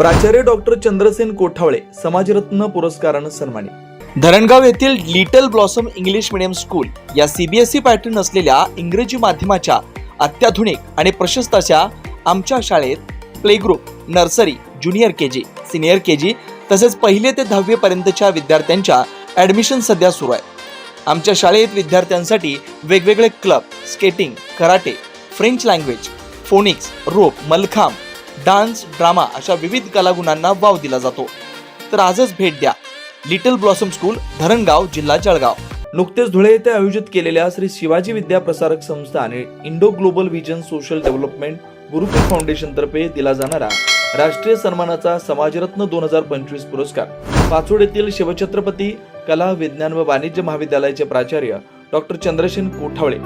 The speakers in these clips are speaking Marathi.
प्राचार्य डॉक्टर चंद्रसेन कोठावळे समाजरत्न पुरस्कारानं सन्मानित. धरणगाव येथील little blossom English medium school या सीबीएसई पॅटर्न असलेल्या इंग्रजी माध्यमाच्या अत्याधुनिक आणि प्रशस्त अशा आमच्या शाळेत play group nursery junior K G senior K G तसेच पहिले ते दहावीपर्यंतच्या विद्यार्थ्यांच्या ॲडमिशन सध्या सुरू आहे. आमच्या शाळेत विद्यार्थ्यांसाठी वेगवेगळे club skating karate French language phonics rope mallakhamb dance drama अशा विविध कलागुणांना वाव दिला जातो. तर आजच भेट द्या. लिटल ब्लॉसम स्कूल धरणगाव जिल्हा जळगाव. नुकतेच धुळे येथे आयोजित केलेल्या श्री शिवाजी विद्या प्रसारक संस्था आणि Indo global vision social development Gurukul foundation तर्फे दिला जाणारा राष्ट्रीय सन्मानाचा समाजरत्न दोन हजार पंचवीस पुरस्कार. पाचोड येथील शिवछत्रपती कला विज्ञान व वाणिज्य महाविद्यालयाचे प्राचार्य डॉक्टर चंद्रसेन कोठावळे.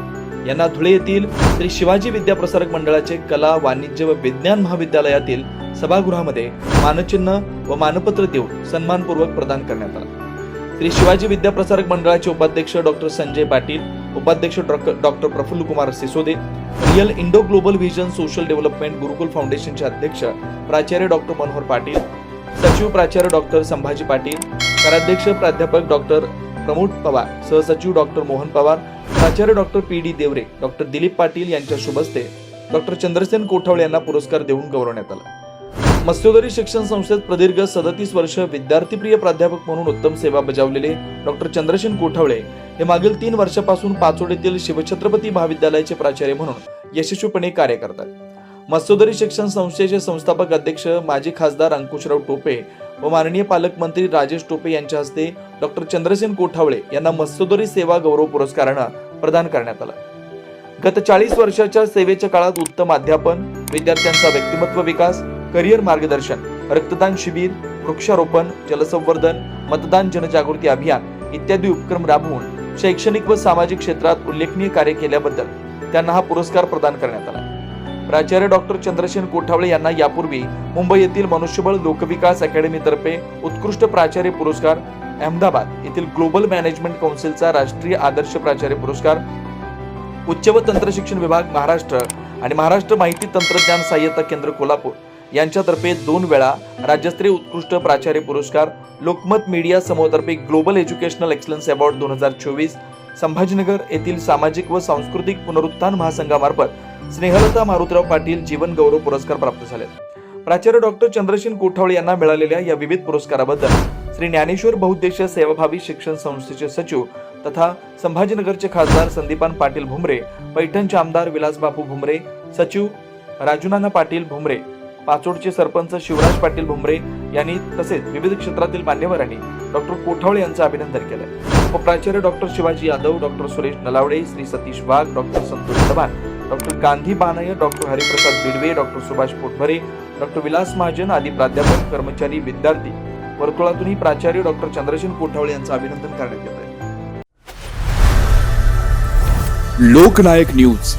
यांना धुळे येथील श्री शिवाजी विद्या प्रसारक मंडळाचे कला वाणिज्य व विज्ञान महाविद्यालयातील सभागृहामध्ये मानचिन्ह व मानपत्र देऊन सन्मानपूर्वक प्रदान करण्यात आला. श्री शिवाजी विद्या प्रसारक मंडळाचे उपाध्यक्ष डॉक्टर संजय पाटील उपाध्यक्ष doctor doctor Prafulla Kumar Sisode real Indo global vision social development Gurukul फाउंडेशनचे अध्यक्ष प्राचार्य डॉक्टर मनोहर पाटील सचिव प्राचार्य डॉक्टर संभाजी पाटील कराध्यक्ष प्राध्यापक डॉक्टर प्रमोद पवार सहसचिव डॉक्टर मोहन पवार प्राचार्य doctor P D Deore doctor Dilip Patil यांच्या शुभ हस्ते डॉक्टर चंद्रसेन कोठावळे यांना पुरस्कार देऊन गौरवण्यात आला. मत्स्योदरी शिक्षण संस्थेत प्रदीर्घ सदतीस वर्ष विद्यार्थीप्रिय प्राध्यापक म्हणून उत्तम सेवा बजावलेले डॉक्टर चंद्रसेन कोठवळे हे मागील तीन वर्षापासून पाचोडीतील शिवछत्रपती महाविद्यालयाचे प्राचार्य म्हणून यशस्वीपणे कार्य करतात. मत्स्योदरी शिक्षण संस्थेचे संस्थापक अध्यक्ष माजी खासदार अंकुशराव टोपे व माननीय पालकमंत्री राजेश टोपे यांच्या हस्ते डॉक्टर चंद्रसेन कोठावळे यांना मत्स्योदरी सेवा गौरव पुरस्कारानं प्रदान करण्यात आला. गत चाळीस वर्षाच्या सेवेच्या काळात उत्तम अध्यापन विद्यार्थ्यांचा व्यक्तिमत्व विकास करिअर मार्गदर्शन रक्तदान शिबिर वृक्षारोपण जलसंवर्धन मतदान जनजागृती अभियान इत्यादी उपक्रम राबवून शैक्षणिक व सामाजिक क्षेत्रात उल्लेखनीय कार्य केल्याबद्दल त्यांना हा पुरस्कार प्रदान करण्यात आला. प्राचार्य डॉक्टर चंद्रसेन कोठावळे यांना यापूर्वी मुंबई येथील मनुष्यबळ लोकविकास अकॅडमीतर्फे उत्कृष्ट प्राचार्य पुरस्कार अहमदाबाद येथील ग्लोबल मॅनेजमेंट कौन्सिलचा राष्ट्रीय आदर्श प्राचार्य पुरस्कार उच्च व तंत्र शिक्षण विभाग महाराष्ट्र आणि महाराष्ट्र माहिती तंत्रज्ञान सहाय्यता केंद्र कोल्हापूर यांच्यातर्फे दोन वेळा राज्यस्तरीय उत्कृष्ट प्राचार्य पुरस्कार लोकमत मीडिया समूहातर्फे ग्लोबल एज्युकेशनल एक्सलन्स अवॉर्ड दोन हजार चोवीस संभाजीनगर येथील सामाजिक व सांस्कृतिक पुनरुत्थान महासंघामार्फत स्नेहलता मारुतराव पाटील जीवन गौरव पुरस्कार प्राप्त झाले. प्राचार्य डॉक्टर चंद्रसेन कोठावळे यांना मिळालेल्या या विविध पुरस्काराबद्दल श्री ज्ञानेश्वर बहुद्देशीय सेवाभावी शिक्षण संस्थेचे सचिव तथा संभाजीनगरचे खासदार संदीपान पाटील भुमरे पैठणचे आमदार विलासबापू भुमरे सचिव राजूनाना पाटील भुमरे पाचोडचे सरपंच शिवराज पाटील भुमरे यांनी तसेच विविध क्षेत्रातील मान्यवरांनी डॉक्टर कोठावळे यांचं अभिनंदन केलं. उपप्राचार्य प्राचार्य doctor Shivaji Yadav doctor Suresh Nalawade Shri Satish Wagh doctor Santosh Chavan doctor Gandhi बानय doctor Hariprasad Bidwe doctor Subhash Potbhare doctor Vilas Mahajan आदी प्राध्यापक कर्मचारी विद्यार्थी वर्तुळातूनही प्राचार्य डॉक्टर चंद्रसेन कोठावळे यांचं अभिनंदन करण्यात येत आहे. लोकनायक न्यूज.